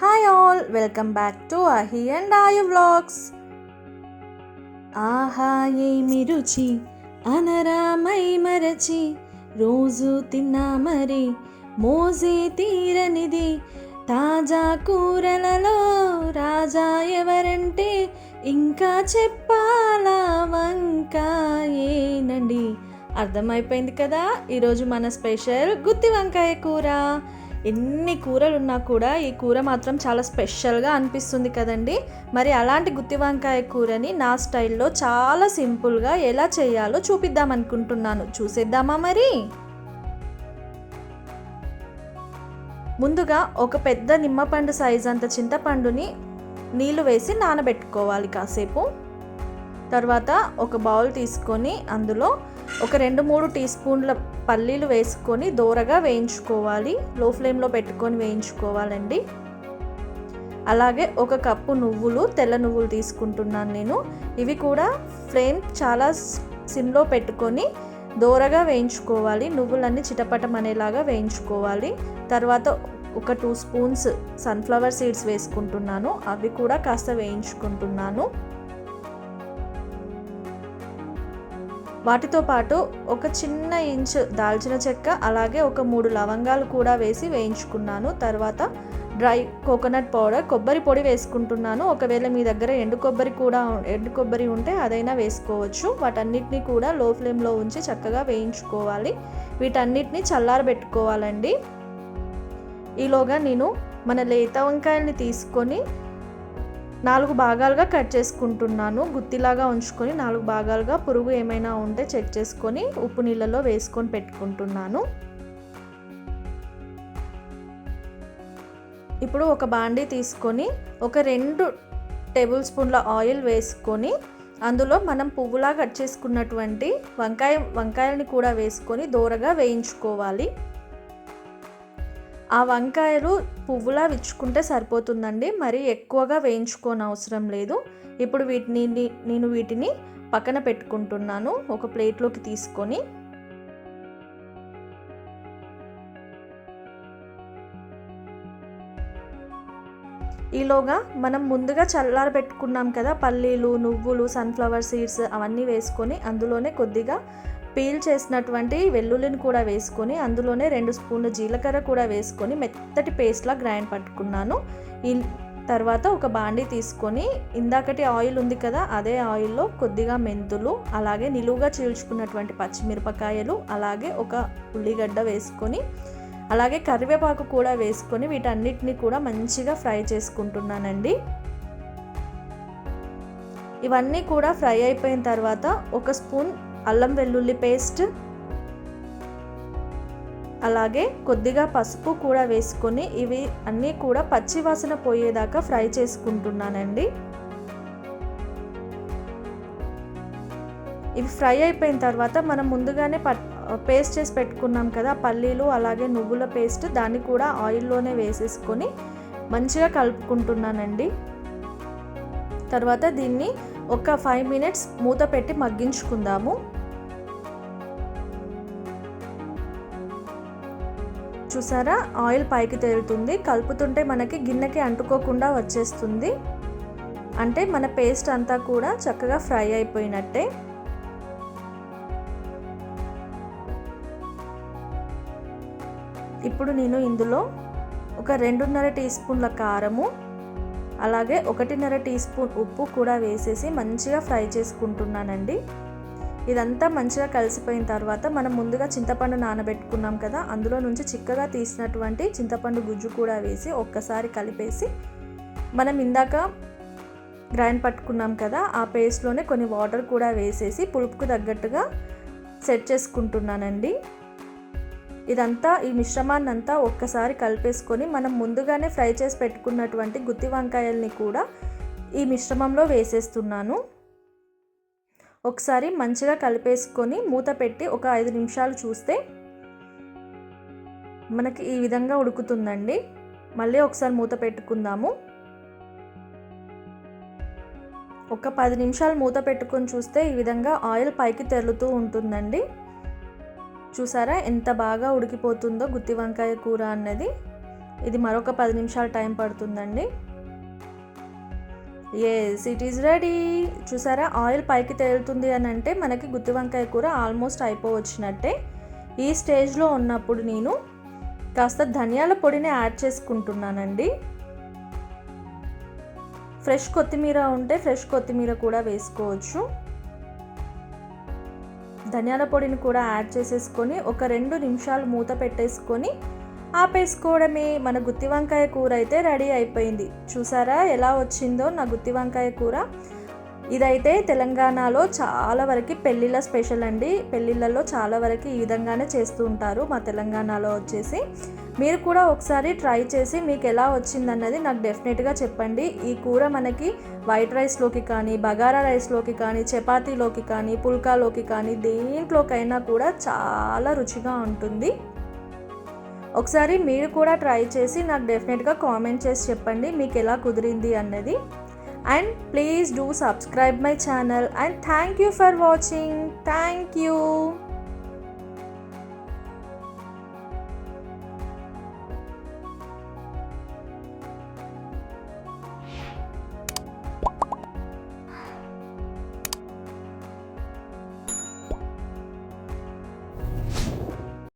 Hi all welcome back to Ahi and Aayu vlogs ఆహా ఏమి రుచి? అనరామై మరచి రోజు తిన్నా మరి మోజే తీరనిది. తాజా కూరలలో రాజా ఎవరంటే ఇంకా చెప్పాలా వంకాయేనండి. అర్థమైపోయింది కదా? ఈరోజు మన స్పెషల్ గుత్తి వంకాయ కూర. ఎన్ని కూరలు ఉన్నా కూడా ఈ కూర మాత్రం చాలా స్పెషల్గా అనిపిస్తుంది కదండి. మరి అలాంటి గుత్తి వంకాయ కూరని నా స్టైల్లో చాలా సింపుల్గా ఎలా చేయాలో చూపిద్దాం అనుకుంటున్నాను. చూసేద్దామా మరి? ముందుగా ఒక పెద్ద నిమ్మపండు సైజ్ అంత చింతపండుని నీళ్ళు వేసి నానబెట్టుకోవాలి కాసేపు. తర్వాత ఒక బౌల్ తీసుకొని అందులో ఒక రెండు మూడు టీ స్పూన్ల పల్లీలు వేసుకొని దోరగా వేయించుకోవాలి. లో ఫ్లేమ్లో పెట్టుకొని వేయించుకోవాలండి. అలాగే ఒక కప్పు నువ్వులు తెల్ల నువ్వులు తీసుకుంటున్నాను నేను. ఇవి కూడా ఫ్లేమ్ చాలా సిమ్లో పెట్టుకొని దోరగా వేయించుకోవాలి. నువ్వులన్నీ చిటపటం అనేలాగా వేయించుకోవాలి. తర్వాత ఒక టూ స్పూన్స్ సన్ఫ్లవర్ సీడ్స్ వేసుకుంటున్నాను. అవి కూడా కాస్త వేయించుకుంటున్నాను. వాటితో పాటు ఒక చిన్న ఇంచు దాల్చిన చెక్క అలాగే ఒక మూడు లవంగాలు కూడా వేసి వేయించుకున్నాను. తర్వాత డ్రై కోకోనట్ పౌడర్ కొబ్బరి పొడి వేసుకుంటున్నాను. ఒకవేళ మీ దగ్గర ఎండు కొబ్బరి కూడా ఎండు కొబ్బరి ఉంటే అదైనా వేసుకోవచ్చు. వాటన్నిటిని కూడా లో ఫ్లేమ్లో ఉంచి చక్కగా వేయించుకోవాలి. వీటన్నిటిని చల్లారబెట్టుకోవాలండి. ఈలోగా నేను మన లేత వంకాయల్ని తీసుకొని నాలుగు భాగాలుగా కట్ చేసుకుంటున్నాను. గుత్తిలాగా ఉంచుకొని నాలుగు భాగాలుగా పురుగు ఏమైనా ఉంటే చెక్ చేసుకొని ఉప్పు నీళ్ళలో వేసుకొని పెట్టుకుంటున్నాను. ఇప్పుడు ఒక బాండీ తీసుకొని ఒక రెండు టేబుల్ స్పూన్ల ఆయిల్ వేసుకొని అందులో మనం పువ్వులా కట్ చేసుకున్నటువంటి వంకాయ వంకాయల్ని కూడా వేసుకొని దూరగా వేయించుకోవాలి. ఆ వంకాయలు పువ్వులా విచ్చుకుంటే సరిపోతుందండి. మరి ఎక్కువగా వేయించుకోని అవసరం లేదు. ఇప్పుడు వీటిని నేను వీటిని పక్కన పెట్టుకుంటున్నాను. ఒక ప్లేట్లోకి తీసుకొని. ఈలోగా మనం ముందుగా చల్లార పెట్టుకున్నాం కదా పల్లీలు నువ్వులు సన్ఫ్లవర్ సీడ్స్ అవన్నీ వేసుకొని అందులోనే కొద్దిగా పీల్ చేసినటువంటి వెల్లుల్లిని కూడా వేసుకొని అందులోనే రెండు స్పూన్లు జీలకర్ర కూడా వేసుకొని మెత్తటి పేస్ట్లా గ్రైండ్ పట్టుకున్నాను. ఈ తర్వాత ఒక బాండీ తీసుకొని ఇందాకటి ఆయిల్ ఉంది కదా అదే ఆయిల్లో కొద్దిగా మెంతులు అలాగే నిలువుగా చీల్చుకున్నటువంటి పచ్చిమిరపకాయలు అలాగే ఒక ఉల్లిగడ్డ వేసుకొని అలాగే కరివేపాకు కూడా వేసుకొని వీటన్నిటిని కూడా మంచిగా ఫ్రై చేసుకుంటున్నానండి. ఇవన్నీ కూడా ఫ్రై అయిపోయిన తర్వాత ఒక స్పూన్ అల్లం వెల్లుల్లి పేస్ట్ అలాగే కొద్దిగా పసుపు కూడా వేసుకొని ఇవి అన్నీ కూడా పచ్చి వాసన పోయేదాకా ఫ్రై చేసుకుంటున్నానండి. ఇవి ఫ్రై అయిపోయిన తర్వాత మనం ముందుగానే పట్ పేస్ట్ చేసి పెట్టుకున్నాం కదా పల్లీలు అలాగే నువ్వుల పేస్ట్ దాన్ని కూడా ఆయిల్లోనే వేసేసుకొని మంచిగా కలుపుకుంటున్నానండి. తర్వాత దీన్ని ఒక ఫైవ్ మినిట్స్ మూత పెట్టి మగ్గించుకుందాము. చూసారా? ఆయిల్ పైకి తేలుతుంది. కలుపుతుంటే మనకి గిన్నెకి అంటుకోకుండా వచ్చేస్తుంది. అంటే మన పేస్ట్ అంతా కూడా చక్కగా ఫ్రై అయిపోయినట్టే. ఇప్పుడు నేను ఇందులో ఒక రెండున్నర టీ స్పూన్ల కారము అలాగే ఒకటిన్నర టీ స్పూన్ ఉప్పు కూడా వేసేసి మంచిగా ఫ్రై చేసుకుంటున్నానండి. ఇదంతా మంచిగా కలిసిపోయిన తర్వాత మనం ముందుగా చింతపండు నానబెట్టుకున్నాం కదా అందులో నుంచి చిక్కగా తీసినటువంటి చింతపండు గుజ్జు కూడా వేసి ఒక్కసారి కలిపేసి మనం ఇందాక గ్రైండ్ పట్టుకున్నాం కదా ఆ పేస్ట్లోనే కొన్ని వాటర్ కూడా వేసేసి పులుపుకు తగ్గట్టుగా సెట్ చేసుకుంటున్నానండి. ఇదంతా ఈ మిశ్రమాన్ని అంతా ఒక్కసారి కలిపేసుకొని మనం ముందుగానే ఫ్రై చేసి పెట్టుకున్నటువంటి గుత్తి వంకాయల్ని కూడా ఈ మిశ్రమంలో వేసేస్తున్నాను. ఒకసారి మంచిగా కలిపేసుకొని మూత పెట్టి ఒక ఐదు నిమిషాలు చూస్తే మనకి ఈ విధంగా ఉడుకుతుందండి. మళ్ళీ ఒకసారి మూత పెట్టుకుందాము. ఒక పది నిమిషాలు మూత పెట్టుకొని చూస్తే ఈ విధంగా ఆయిల్ పైకి తెరులుతూ ఉంటుందండి. చూసారా ఎంత బాగా ఉడికిపోతుందో గుత్తి వంకాయ కూర అన్నది. ఇది మరొక పది నిమిషాలు టైం పడుతుందండి. ఎస్ ఇట్ ఈస్ రెడీ చూసారా? ఆయిల్ పైకి తేలుతుంది అని అంటే మనకి గుత్తి వంకాయ కూర ఆల్మోస్ట్ అయిపోవచ్చినట్టే. ఈ స్టేజ్లో ఉన్నప్పుడు నేను కాస్త ధనియాల పొడిని యాడ్ చేసుకుంటున్నానండి. ఫ్రెష్ కొత్తిమీర ఉంటే ఫ్రెష్ కొత్తిమీర కూడా వేసుకోవచ్చు. ధనియాల పొడిని కూడా యాడ్ చేసేసుకొని ఒక రెండు నిమిషాలు మూత పెట్టేసుకొని ఆపేసుకోవడమే. మన గుత్తి వంకాయ కూర అయితే రెడీ అయిపోయింది. చూసారా ఎలా వచ్చిందో నా గుత్తి వంకాయ కూర? ఇదైతే తెలంగాణలో చాలా వరకు పెళ్ళిళ్ళ స్పెషల్ అండి. పెళ్ళిళ్ళలో చాలా వరకు ఈ విధంగానే చేస్తూ ఉంటారు మా తెలంగాణలో వచ్చేసి. మీరు కూడా ఒకసారి ట్రై చేసి మీకు ఎలా వచ్చిందన్నది నాకు డెఫినెట్గా చెప్పండి. ఈ కూర మనకి వైట్ రైస్లోకి కానీ బగారా రైస్లోకి కానీ చపాతీలోకి కానీ పుల్కాలోకి కానీ దేంట్లోకైనా కూడా చాలా రుచిగా ఉంటుంది. ఒకసారి మీరు కూడా ట్రై చేసి నాకు డెఫినెట్గా కామెంట్ చేసి చెప్పండి మీకు ఎలా కుదిరింది అన్నది. And please do subscribe my channel and thank you for watching. Thank you.